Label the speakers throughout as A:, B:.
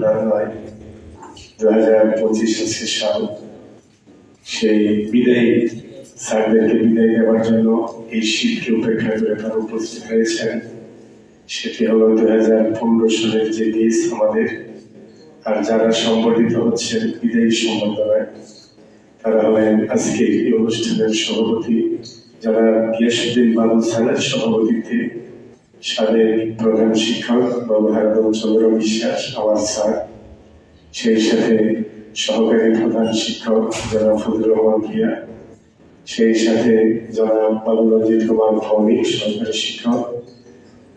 A: নয় দু হাজার পঁচিশ হচ্ছে সাল সেই বিদায়ী স্যারদেরকে বিদায় দেওয়ার জন্য এই শীতকে উপেক্ষা করে তারা উপস্থিত হয়েছেন। সেটি হলো দু হাজার পনেরো সালের যে কেস আমাদের আর যারা সংগঠিত হচ্ছেন বিদায়ী সম্বর্ধনায় তারা হলেন আজকে এই অনুষ্ঠানের সভাপতি, যারা গিয়াসুদ্দিন বাবু স্যারের সভাপতিত্বে সাবেক প্রধান শিক্ষক বাবু চন্দ্র বিশ্বাস আমার স্যার সেই সাথে সহকারী প্রধান শিক্ষক যারা ফজলুর রহমান প্রিয়া সেই সাথে যারা বাবু কুমার ভৌমিক সহকারী শিক্ষক।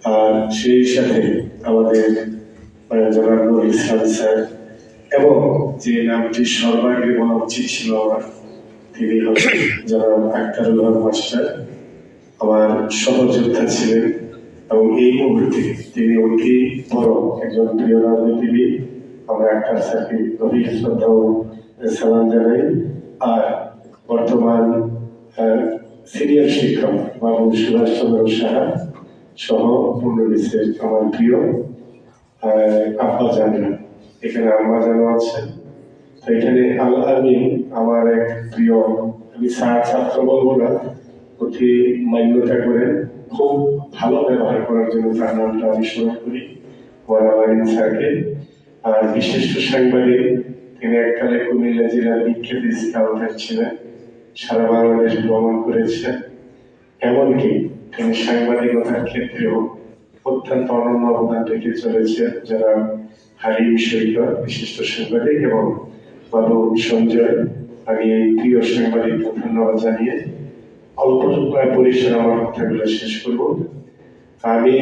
A: আর সেই সাথে আমাদের আহ, জনাব নুর ইসলাম স্যার এবং যে নামটি সর্বাগ্রে বলা উচিত ছিল আমার তিনি হলেন জনাব আক্তারুল মাস্টার আমার সহযোদ্ধা ছিলেন। এবং এই মুহূর্তে তিনি অতি বড় একজন প্রিয় রাজনীতিবিদ, আমরা আক্তার স্যারকে গভীর শ্রদ্ধা ও সালাম জানাই। আর বর্তমান সিনিয়র শিক্ষক বাবু সুভাষ চন্দ্র সাহা সহ পূর্ণবিশ্বের আমার প্রিয় আব্বা জানরা এখানে আম্মা জানো আছেন। তো এখানে আল আমিন, আমার এক প্রিয়, আমি স্যার ছাত্র বলব না অতি মান্যতা করেন খুব ভালো ব্যবহার করার জন্য তার নামটা আমি স্মরণ করি ওয়ার স্যারকে আর বিশিষ্ট সাংবাদিক, তিনি এককালে কুমিল্লা জেলার বিখ্যাত স্কাউটার ছিলেন, সারা বাংলাদেশ ভ্রমণ করেছেন। এমনকি তিনি সাংবাদিকতার ক্ষেত্রেও অত্যন্ত অনন্য অবদান রেখে চলেছে যারা হালিম সৈকত, বিশিষ্ট সাংবাদিক এবং বাবু সঞ্জয় আমি এই প্রিয় সাংবাদিককে ধন্যবাদ জানিয়ে অল্প পরিসরে আমার কথাগুলো শেষ করব। আমি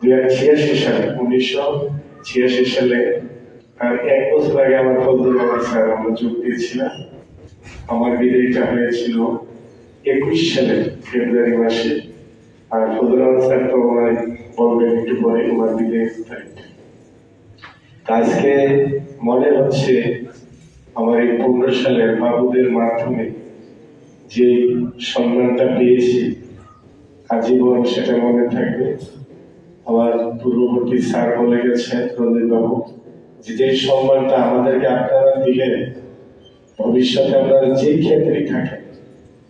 A: দুই হাজার ছিয়াশি সালে, উনিশশো ছিয়াশি সালে এক বছর আগে আমার ফজলুর রহমান স্যার, আমরা যোগ দিয়েছিলাম। আমার বিদায়টা হয়েছিল একুশ সালে, ফেব্রুয়ারি মাসে। আর রহমান স্যার, তো আমার বলবেন একটু পরে, আমার বিদায় তারিখটা আজকে মনে হচ্ছে আমার এই পনেরো সালের বাবুদের মাধ্যমে যে সম্মানটা পেয়েছি, আজীবন সেটা মনে থাকবে। আমার পূর্ববর্তী স্যার বলে গেছেন বাবু যে যে সম্মানটা আমাদেরকে আপনারা দিলেন, ভবিষ্যতে আমরা যে ক্ষেত্রেই থাকেন,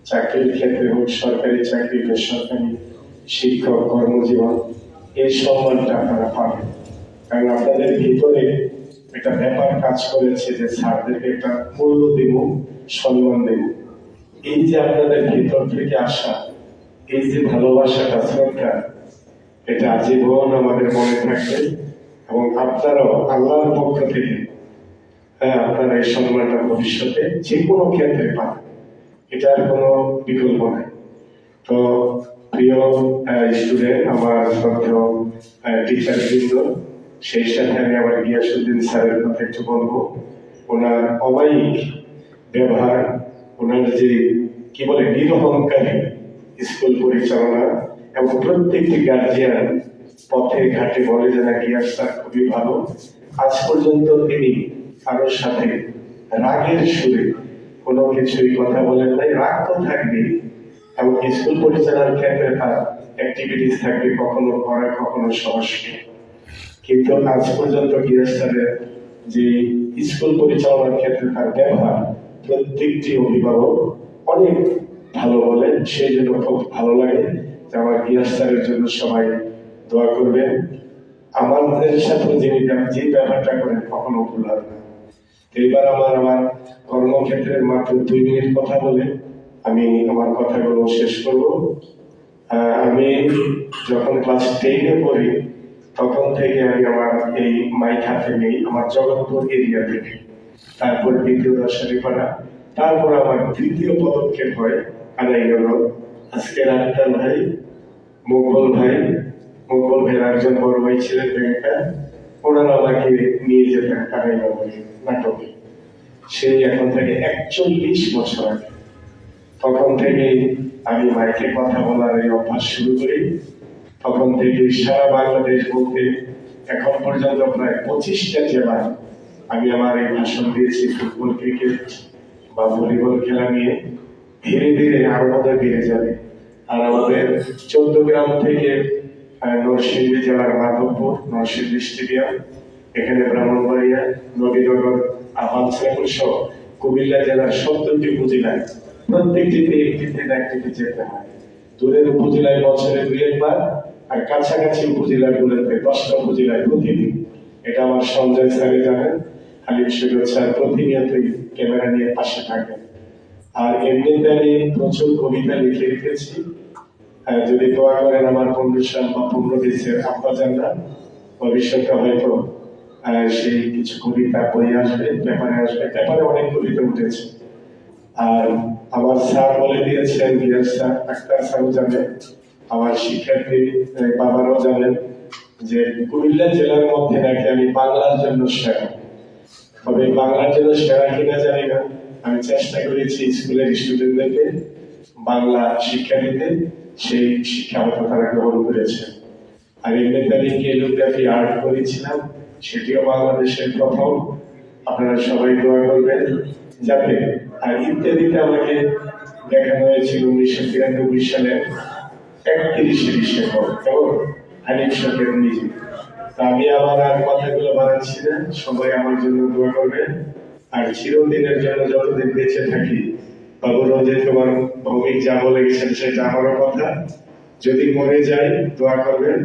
A: চাকরির ক্ষেত্রে হোক, সরকারি চাকরি বেসরকারি শিক্ষক, কর্মজীবন, এই সম্মানটা আপনারা পাবেন। কারণ আপনাদের ভিতরে একটা ব্যাপার কাজ করেছে যে স্যারদেরকে একটা মূল্য দেব, সম্মান দেব। এই যে আপনাদের ভিতর থেকে আসা, এই যে ভালোবাসাটা শ্রদ্ধা এটা আজীবন আমাদের মনে থাকবে এবং আপনারাও আল্লাহর পক্ষ থেকে হ্যাঁ আপনারা এই সম্মানটা ভবিষ্যতে যে কোনো ক্ষেত্রে পান। এটার কোনো বিকল্প নাই। তো প্রিয় স্টুডেন্ট আমার শ্রদ্ধেয় টিচার বৃন্দ সেই সাথে আমি আবার গিয়াসুদ্দিন স্যারের কথা একটু বলব। ওনার অমায়িক ব্যবহার ওনার যে কি বলে, নিরহংকারী স্কুল পরিচালনা এবং প্রত্যেকটি গার্জিয়ান পথে ঘাটে বলে যে না গিয়াস স্যার খুবই ভালো। আজ পর্যন্ত তিনি কারোর সাথে রাগের সুরে কোনো কিছুই কথা বলেন নাই। রাগ তো থাকবেই। এবং স্কুল পরিচালনার ক্ষেত্রে তার অ্যাক্টিভিটিস থাকবে কখনো করা কখনো সমস্যা কিন্তু আজ পর্যন্ত গৃহস্থানের যে স্কুল পরিচালনার ক্ষেত্রে তার ব্যবহার প্রত্যেকটি অভিভাবক, অনেক ভালো বলেন সেই জন্য খুব ভালো লাগে আমার গৃহস্থানের জন্য সবাই দোয়া করবেন। আমাদের সাথে যিনি যে ব্যাপারটা করেন, কখনো ভুল হবে না। তো এবার আমার আমার কর্মক্ষেত্রের মাত্র দুই মিনিট কথা বলে আমি আমার কথাগুলো শেষ করব। আমি যখন ক্লাস টেনে পড়ি, তখন থেকে আমি আমার এই মাইক হাতে নেই, আমার জগৎপুর এরিয়া থেকে। তারপর দ্বিতীয় দশারিপাড়া তারপর আমার তৃতীয় পদক্ষেপ হয় আড়াইগড় আজকে রাস্তার ভাই মুঘল ভাই। মুঘল ভাইয়ের একজন বড় ভাই ছিলেন ব্যাংকার ওনারা আমাকে নিয়ে যেতেন আড়াইগড় নাটকে। সেই এখন থেকে একচল্লিশ বছর আগে। তখন থেকে আমি মাইকে কথা বলার এই অভ্যাস শুরু করি। তখন থেকে সারা বাংলাদেশ বলতে এখন পর্যন্ত প্রায় পঁচিশটা জেলায় আমি আমার এই ভাষণ দিয়েছি ফুটবল, ক্রিকেট বা ভলিবল খেলা নিয়ে। ধীরে ধীরে আরও বোধহয় বেড়ে যাবে। আর আমাদের চোদ্দ গ্রাম থেকে নরসিংদী জেলার মাধবপুর, নরসিংদী স্টেডিয়াম, এখানে ব্রাহ্মণবাড়িয়া, নবীনগর আহ্বানসাগর সহ কুমিল্লা জেলার সত্তরটি উপজেলায় প্রত্যেকটিতে একটিতে না একটিতে যেতে হয়। দূরের উপজেলায় বছরে দুই একবার, আর কাছাকাছি উপজেলাগুলোতে দশটা উপজেলায় প্রতিদিন। এটা আমার সঞ্জয় স্যারে জানেন। হালিম সুযোগ স্যার প্রতিনিয়তই ক্যামেরা নিয়ে পাশে থাকেন আর এমনিতে আমি প্রচুর কবিতা লিখে রেখেছি। যদি দোয়া করেন আমার পনেরো সাল বা পনেরো দেশের আব্বাজানরা, ভবিষ্যতে হয়তো সেই কিছু কবিতা বই আসবে, পেপারে আসবে। পেপারে অনেক কবিতা উঠেছে। আর আমার স্যার বলে দিয়েছেন বিরাজ স্যার, ডাক্তার স্যারও জানেন, আমার শিক্ষার্থী বাবারাও জানেন যে কুমিল্লা জেলার মধ্যে নাকি আমি বাংলার জন্য সেরা তবে বাংলার জন্য সেরা কিনা জানি না আমি চেষ্টা করেছি স্কুলের স্টুডেন্টদেরকে বাংলা শিক্ষা দিতে। সেই শিক্ষা হয়তো তারা গ্রহণ করেছে। আর এমনিতে আমি কেলিওগ্রাফি আর্ট করেছিলাম, সেটিও বাংলাদেশের প্রথম। আপনারা সবাই দোয়া করবেন যাতে আর ইত্যাদিতে আমাকে দেখানো হয়েছিল উনিশশো তিরানব্বই সালে একত্রিশে ডিসেম্বর। কেমন? হানিফ শখের নিজে তা আমি আমার আর কথাগুলো বাড়াচ্ছি না। সবাই আমার জন্য দোয়া করবেন। আর চিরদিনের জন্য যতদিন বেঁচে থাকি বাবু রোজে তোমার ভৌমিক যা বলে গেছেন সেটা আমারও কথা। যদি মরে যাই, দোয়া করবেন।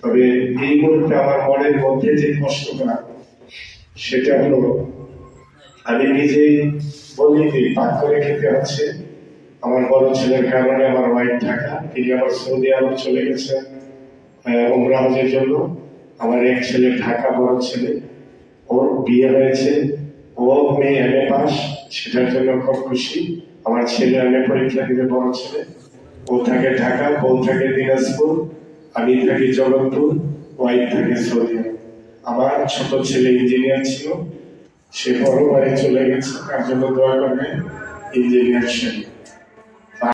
A: তবে এই মুহূর্তে আমার মনের মধ্যে যে কষ্টটা, সেটা হলো আমি নিজেই বলি যে, পাক করে খেতে হচ্ছে। আমার বড় ছেলের কারণে আমার ওয়াইফ ঢাকা তিনি আবার সৌদি আরব চলে গেছেন উমরা হজের জন্য। আমার এক ছেলে ঢাকা বড় ছেলে। ওর বিয়ে হয়েছে। ও মেয়ে এম এ পাস। সেটার জন্য খুব খুশি। আমার ছেলে এম এ পরীক্ষা দিবে বড় ছেলে। ও থাকে ঢাকা, বউ থাকে দিনাজপুর, আমি থাকি জগৎপুর, ওয়াইফ থাকে সৌদি আরব। আমার ছোট ছেলে ইঞ্জিনিয়ার ছিল। সে বড় বাড়ি চলে গেছে। তার জন্য দোয়া করবে ইঞ্জিনিয়ার ছেলে